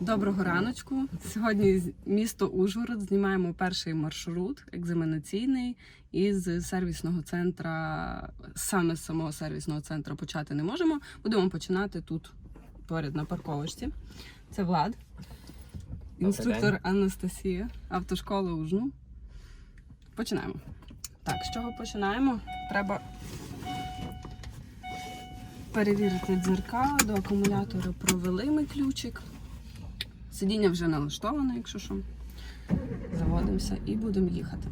Доброго раночку. Сьогодні з- місто Ужгород знімаємо перший маршрут екзаменаційний із сервісного центра. Саме з самого сервісного центру почати не можемо. Будемо починати тут поряд на парковочці. Це Влад, інструктор. Анастасія, автошкола Ужну. Починаємо. Так, з чого починаємо? Треба перевірити дзеркала, до акумулятора провели ми ключик. Сидіння вже налаштоване, якщо що. Заводимося і будемо їхати.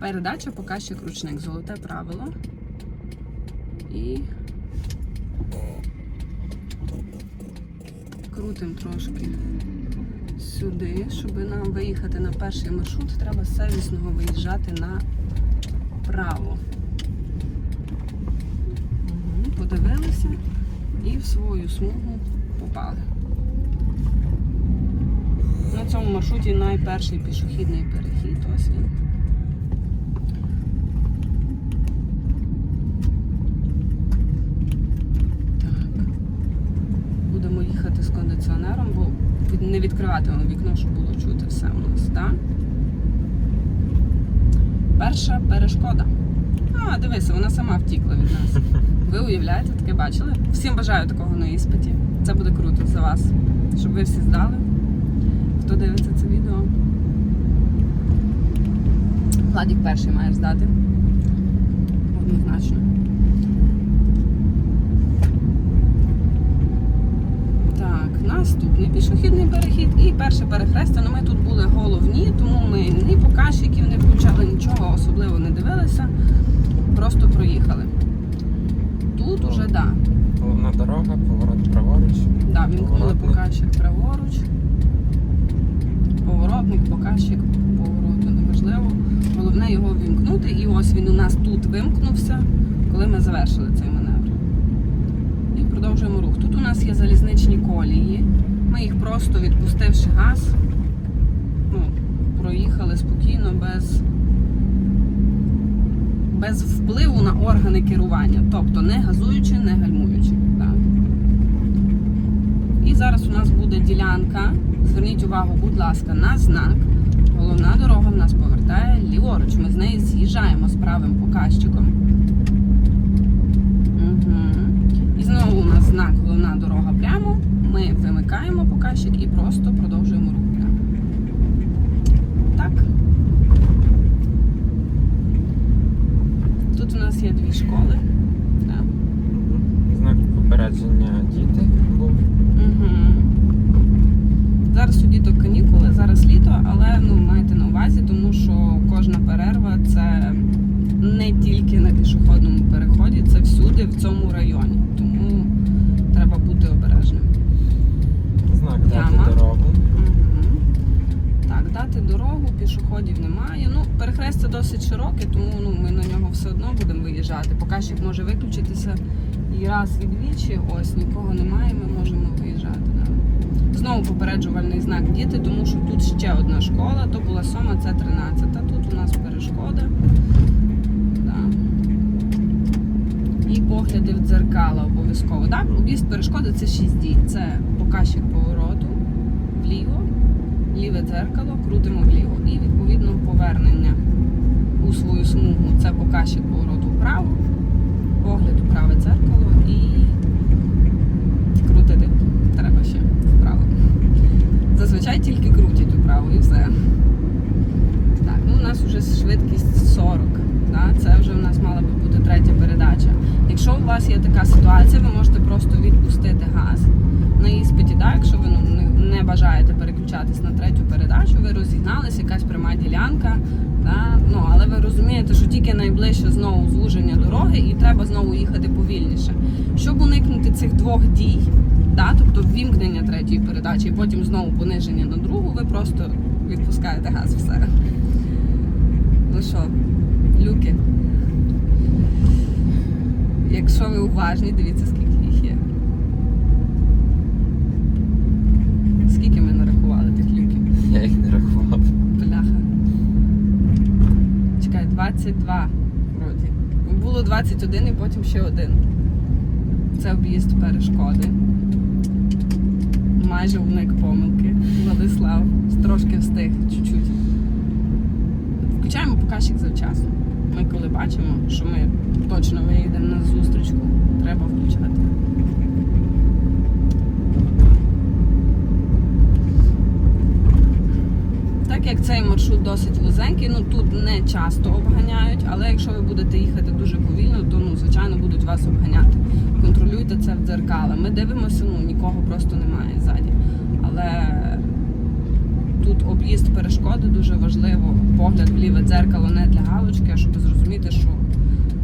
Передача показчик ручник, золоте правило. І крутимо трошки сюди, щоб нам виїхати на перший маршрут, треба сервісного виїжджати направо. Подивилися і в свою смугу попали. На цьому маршруті найперший пішохідний перехід. Ось. Будемо їхати з кондиціонером, бо не відкривати вікно, щоб було чути все у нас, так? Перша перешкода. А, дивися, вона сама втікла від нас. Ви уявляєте, таке бачили? Всім бажаю такого на іспиті. Це буде круто за вас, щоб ви всі здали. Хто дивиться це відео? Владік перший маєш здати. Однозначно. Так, наступний пішохідний перехід і перше перехрестя. Ну, ми тут були головні, тому ми ні показчиків не включали, нічого особливо не дивилися. Просто проїхали. Тут уже, так. Да, Головна дорога, поворот праворуч. Да, вімкнули показчик праворуч. Поворотник, показчик повороту неважливо. Головне його вімкнути. І ось він у нас тут вимкнувся, коли ми завершили цей маневр. І продовжуємо рух. Тут у нас є залізничні колії. Ми їх просто відпустивши газ, ну, проїхали спокійно, без, без впливу на органи керування. Тобто не газуючи, не гальмуючи. Так. І зараз у нас буде ділянка. Зверніть увагу, будь ласка, на знак. Головна дорога в нас повертає ліворуч. Ми з неї з'їжджаємо з правим показчиком. Угу. І знову у нас знак головна дорога прямо. Ми вимикаємо показчик і просто продовжуємо рух прямо. Так. Тут у нас є дві школи. Так. Знак попередження діти був. Угу. Зараз у діток канікули, зараз літо, але ну майте на увазі, тому що кожна перерва це не тільки на пішохідному переході, це всюди в цьому районі. Тому треба бути обережним. Знак дати дорогу. Угу. Так, дати дорогу, пішоходів немає. Ну, перехрестя досить широке, тому ну, ми на нього все одно будемо виїжджати. Показчик може виключитися і раз і двічі. Ось нікого немає, ми можемо виїжджати. Да. Знову попереджувальний знак діти, тому що тут ще одна школа, то була сома, це 13. Тут у нас перешкода. Да. І погляди в дзеркала обов'язково. Да? Об'їзд перешкоди це 6 дій. Це показчик повороту вліво, ліве дзеркало, крутимо вліво. І відповідно повернення у свою смугу. Це показчик повороту вправо, погляд у праве дзеркало і крутити треба ще. Зазвичай тільки крутять вправо і все. Так, ну у нас вже швидкість 40. Да? Це вже у нас мала би бути третя передача. Якщо у вас є така ситуація, ви можете просто відпустити газ на іспиті. Да? Якщо ви ну, не, бажаєте переключатись на третю передачу, ви розігналися, якась пряма ділянка. Да? Ну, але ви розумієте, що тільки найближче знову звуження дороги і треба знову їхати повільніше. Щоб уникнути цих двох дій, да? тобто ввімкнення третьої передачі і потім знову пониження на другу, ви просто відпускаєте газ все. Ну що, люки. Якщо ви уважні, дивіться, скільки їх є. Скільки ми нарахували тих люків? Я їх не рахував. Бляха. Чекай, 22 вроді. Було 21 і потім ще один. це об'їзд перешкоди. Майже уник помилки. Владислав трошки встиг чуть-чуть. Включаємо показчик завчасно. Ми коли бачимо, що ми точно виїдемо на зустрічку, треба включати. Так як цей маршрут досить вузенький, ну тут не часто обганяють, але якщо ви будете їхати дуже повільно, то ну звичайно будуть вас обганяти. Контролюйте це в дзеркала. Ми дивимося, ну нікого просто немає ззаді. Але тут об'їзд перешкоди дуже важливо. Погляд в ліве дзеркало не для галочки, а щоб зрозуміти, що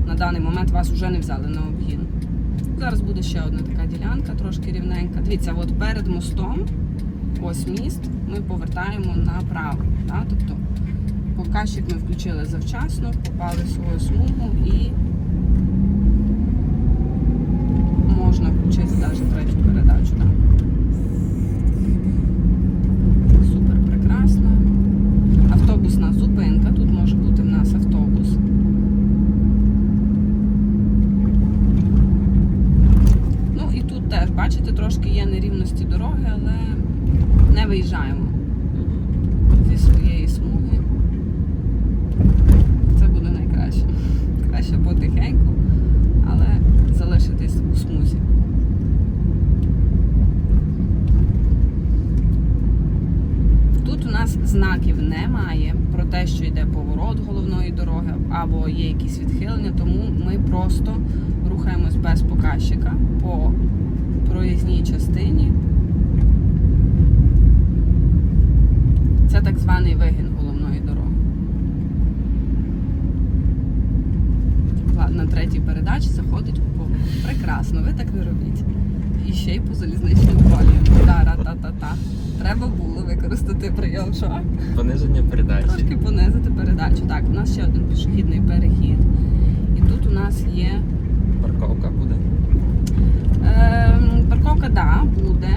на даний момент вас вже не взяли на обгін. Зараз буде ще одна така ділянка, трошки рівненька. Дивіться, от перед мостом, ось міст, ми повертаємо направо. Да? Тобто показчик ми включили завчасно, попали свою смугу і можна включити навіть третю передачу. Да? Супер прекрасно. Автобусна зупинка. Тут може бути в нас автобус. Ну і тут теж, бачите, трошки є нерівності дороги, але не виїжджаємо зі своєї смуги. Це буде найкраще. Краще потихеньку, але залишитись у смузі. Тут у нас знаків немає про те, що йде поворот головної дороги або є якісь відхилення, тому ми просто рухаємось без показчика по проїзній частині. Це так званий вигін головної дороги. На третій передачі заходить у поворот. Прекрасно, ви так не робіть. І ще й по залізничним коліям. Та-ра-та-та-та. Треба було використати прийом, що? Пониження передачі. Трошки понизити передачу. Так, у нас ще один пішохідний перехід. І тут у нас є Парковка буде. Ем, парковка, да, буде.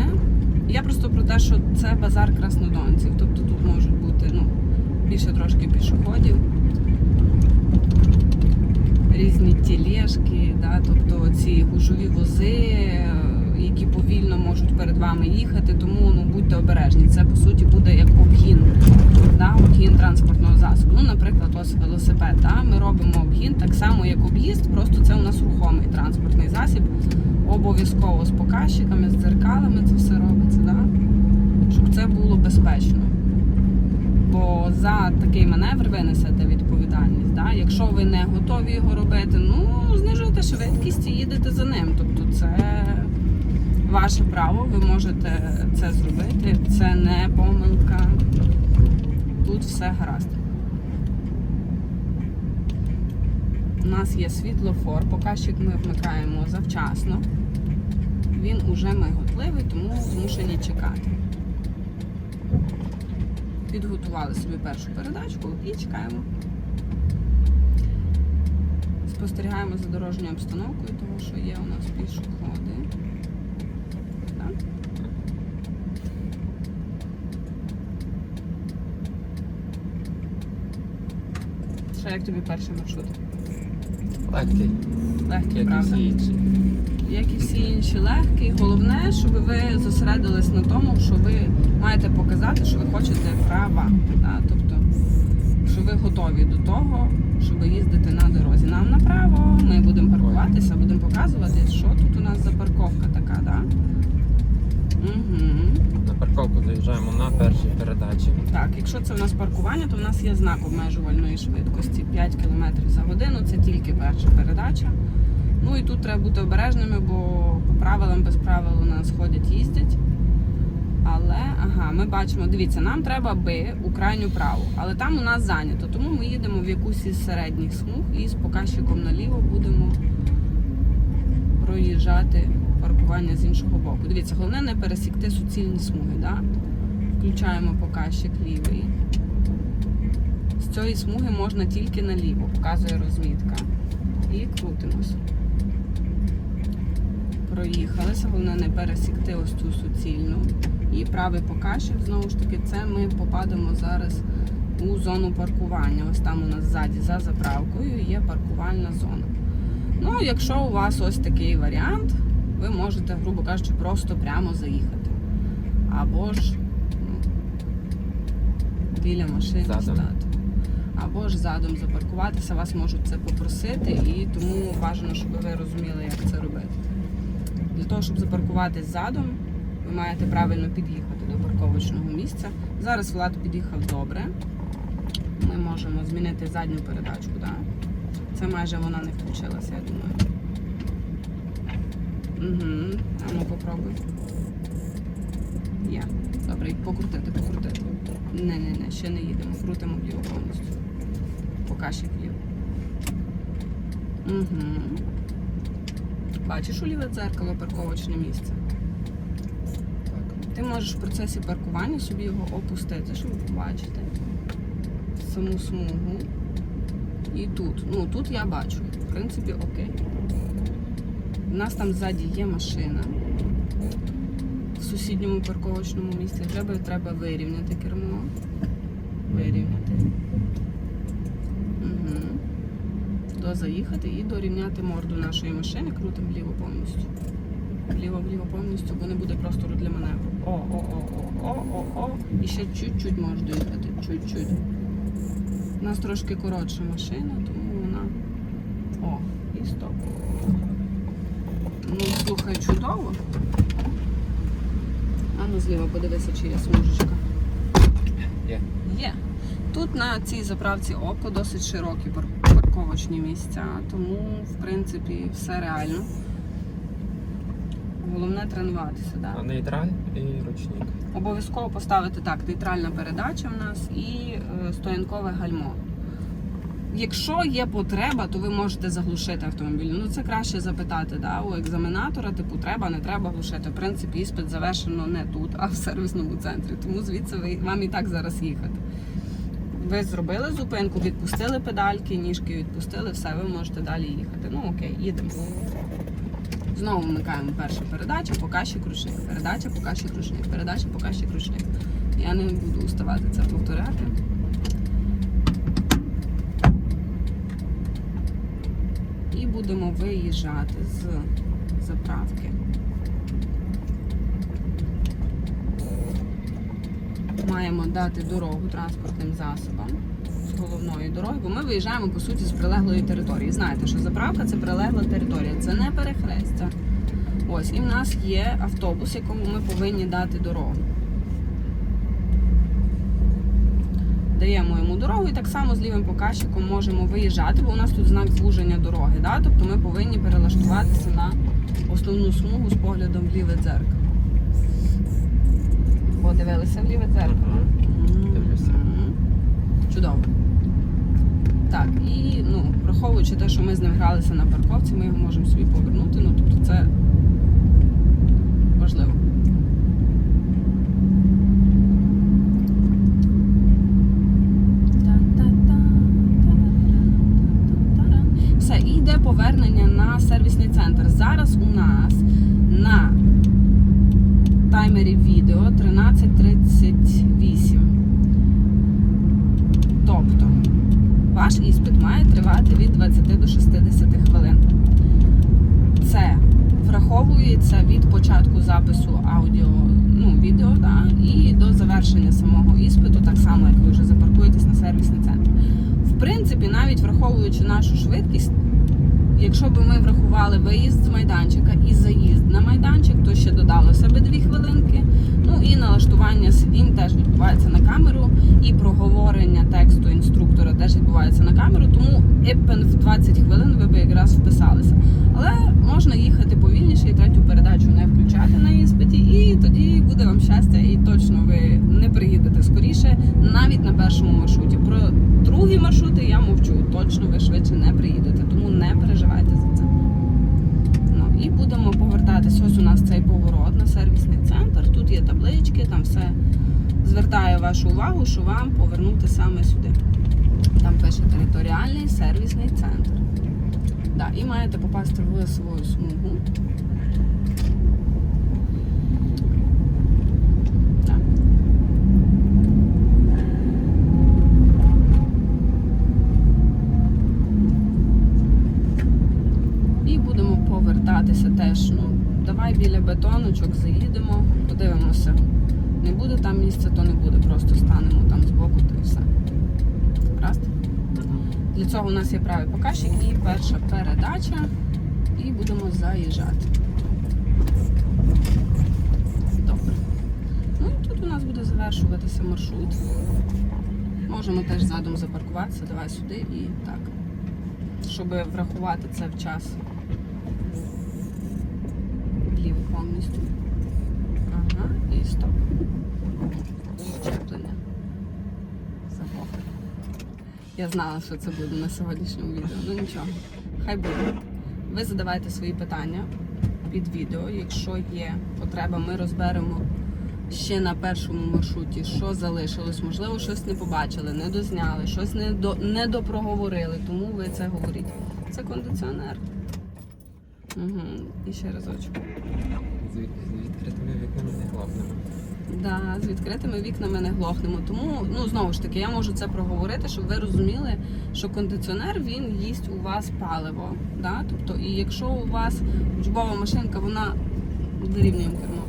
Я просто про те, що це базар краснодонців. Тобто можуть бути ну, більше трошки пішоходів, різні тілешки, да, тобто ці гужові вози, е, які повільно можуть перед вами їхати, тому ну, будьте обережні. Це по суті буде як обгін, да, обгін транспортного засобу. Ну, наприклад, ось велосипед. Да, ми робимо обгін так само, як об'їзд, просто це у нас рухомий транспортний засіб обов'язково з показчиками, з дзеркалами це все робиться, да? щоб це було безпечно. Бо за такий маневр ви несете відповідальність. Да? Якщо ви не готові його робити, ну знижуйте швидкість і їдете за ним. Тобто це ваше право, ви можете це зробити. Це не помилка. Тут все гаразд. У нас є світлофор, показчик ми вмикаємо завчасно. Він уже миготливий, тому змушені чекати. Підготували собі першу передачку і чекаємо. Спостерігаємо за дорожньою обстановкою, тому що є у нас пішоходи. Так? Що як тобі перший маршрут? Легкий, Легкий, правда? Як і всі інші легкий. Головне, щоб ви зосередились на тому, що ви маєте показати, що ви хочете права. Да? Тобто, що ви готові до того, щоб їздити на дорозі. Нам направо, ми будемо паркуватися, будемо показувати, що тут у нас за парковка така, да? Угу. На парковку заїжджаємо на першій передачі. Так, якщо це у нас паркування, то в нас є знак обмежувальної швидкості 5 км за годину. Це тільки перша передача. Ну і тут треба бути обережними, бо по правилам без правил у нас ходять, їздять. Але ага, ми бачимо, дивіться, нам треба би у крайню праву, але там у нас зайнято, тому ми їдемо в якусь із середніх смуг і з показчиком наліво будемо проїжджати паркування з іншого боку. Дивіться, головне не пересікти суцільні смуги. Да? Включаємо показчик лівий. З цієї смуги можна тільки наліво, показує розмітка. І крутимось. Проїхалися, головне не пересікти ось цю суцільну. І правий показчик, знову ж таки, це ми попадемо зараз у зону паркування. Ось там у нас ззаді за заправкою є паркувальна зона. Ну, якщо у вас ось такий варіант, ви можете, грубо кажучи, просто прямо заїхати. Або ж ну, біля машини Задом. стати. Або ж задом запаркуватися, вас можуть це попросити, і тому бажано, щоб ви розуміли, як це робити. Для того, щоб запаркуватись задом, ви маєте правильно під'їхати до парковочного місця. Зараз Влад під'їхав добре. Ми можемо змінити задню передачку. Да? Це майже вона не включилася, я думаю. Угу. А ну попробуй. Є. Добре, покрутити, покрутити. Не, не, не, ще не їдемо. Крутимо вліво повністю. Покажи вліво. Угу. Бачиш у ліве дзеркало парковочне місце? Ти можеш в процесі паркування собі його опустити, щоб побачити саму смугу. І тут. Ну, тут я бачу. В принципі, окей. У нас там ззаді є машина. В сусідньому парковочному місці би треба вирівняти кермо. Вирівняти. Угу. Дозаїхати і дорівняти морду нашої машини, крутим вліво повністю. Вліво-вліво повністю, бо не буде простору для маневру. О, о, о, о, о, о, о. І ще чуть-чуть можеш доїхати. Чуть-чуть. У нас трошки коротша машина, тому вона. О, і стоп. Ну, слухай, чудово. А ну зліва подивися, чи є смужечка. Є. Є. Тут на цій заправці ОКО досить широкі пар- парковочні місця, тому в принципі все реально. Головне тренуватися, да? А нейтраль і ручник. Обов'язково поставити так, нейтральна передача в нас і е, стоянкове гальмо. Якщо є потреба, то ви можете заглушити автомобіль. Ну це краще запитати да, у екзаменатора, типу, треба, не треба глушити. В принципі, іспит завершено не тут, а в сервісному центрі. Тому звідси ви, вам і так зараз їхати. Ви зробили зупинку, відпустили педальки, ніжки відпустили, все, ви можете далі їхати. Ну окей, їдемо. Знову вмикаємо першу передачу, показчик ручник, передача, показчик ручник, передача, показчик ручник. Я не буду уставати це повторяти. І будемо виїжджати з заправки. Маємо дати дорогу транспортним засобам з головної дороги, бо ми виїжджаємо по суті з прилеглої території. Знаєте, що заправка це прилегла територія, це не перехрестя. Ось, і в нас є автобус, якому ми повинні дати дорогу. Даємо йому дорогу і так само з лівим показчиком можемо виїжджати, бо у нас тут знак звуження дороги. Да? Тобто ми повинні перелаштуватися на основну смугу з поглядом в ліве дзеркало. Подивилися в ліве дзеркало. Дивлюся. Чудово. Так, і ну, враховуючи те, що ми з ним гралися на парковці, ми його можемо собі повернути. Ну, тобто це важливо. Та-та-та-та-та-та. Все, і йде повернення на сервісний центр. Зараз у нас на таймері відео 13.38. Тобто ваш іспит має тривати від 20 до 60 хвилин. Це враховується від початку запису аудіо, ну, відео, да, і до завершення самого іспиту, так само, як ви вже запаркуєтесь на сервісний центр. В принципі, навіть враховуючи нашу швидкість, якщо б ми врахували виїзд з майданчика і заїзд на майданчик, то ще додалося би 2 хвилинки. Ну і налаштування сидінь теж відбувається на камеру, і проговорення тексту інструктора теж відбувається на камеру, тому епен в 20 хвилин ви би якраз вписалися. Але можна їхати повільніше і третю передачу не включати на іспиті, і тоді буде вам щастя, і точно ви не приїдете скоріше, навіть на першому маршруті. Про другі маршрути я мовчу. Точно ви швидше не приїдете, тому не переживайте за це. Ну і будемо повертатись. Ось у нас цей поворот на сервісний центр. Тут є таблички, там все звертає вашу увагу, що вам повернути саме сюди. Там пише територіальний сервісний центр. Да, і маєте попасти в свою смугу. Повертатися теж. Ну, давай біля бетоночок заїдемо, подивимося. Не буде там місця, то не буде. Просто станемо там збоку та і все. Раз. Для цього у нас є правий показчик і перша передача. І будемо заїжджати. Добре. Ну і тут у нас буде завершуватися маршрут. Можемо теж задом запаркуватися, давай сюди і так. Щоб врахувати це в час. Вліво повністю. І стоп. Щеплення. Заглохли. Я знала, що це буде на сьогоднішньому відео. Ну нічого. Хай буде. Ви задавайте свої питання під відео. Якщо є потреба, ми розберемо ще на першому маршруті, що залишилось. Можливо, щось не побачили, не дозняли, щось не, до, не допроговорили, тому ви це говоріть. Це кондиціонер. Угу. І ще разочок. Відкритими вікнами не главними. Да, з відкритими вікнами не глохнемо. Тому, ну знову ж таки, я можу це проговорити, щоб ви розуміли, що кондиціонер він їсть у вас паливо. Да? Тобто, і якщо у вас учбова машинка, вона вирівнюємо кермо.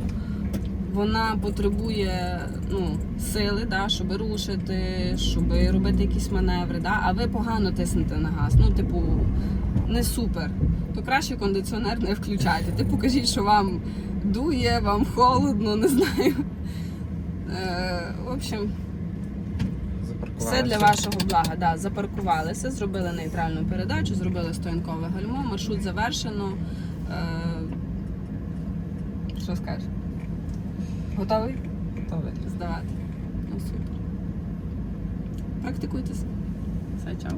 Вона потребує ну, сили, да, щоб рушити, щоб робити якісь маневри, да? а ви погано тиснете на газ. Ну, типу, не супер. То краще кондиціонер не включайте. Типу, кажіть, що вам дує, вам холодно, не знаю. Е, в общем, все для вашого блага. Да, запаркувалися, зробили нейтральну передачу, зробили стоянкове гальмо, маршрут завершено. Е, що скажеш? Готовий Готовий. здавати? Ну супер. Практикуйтеся. Все, чао.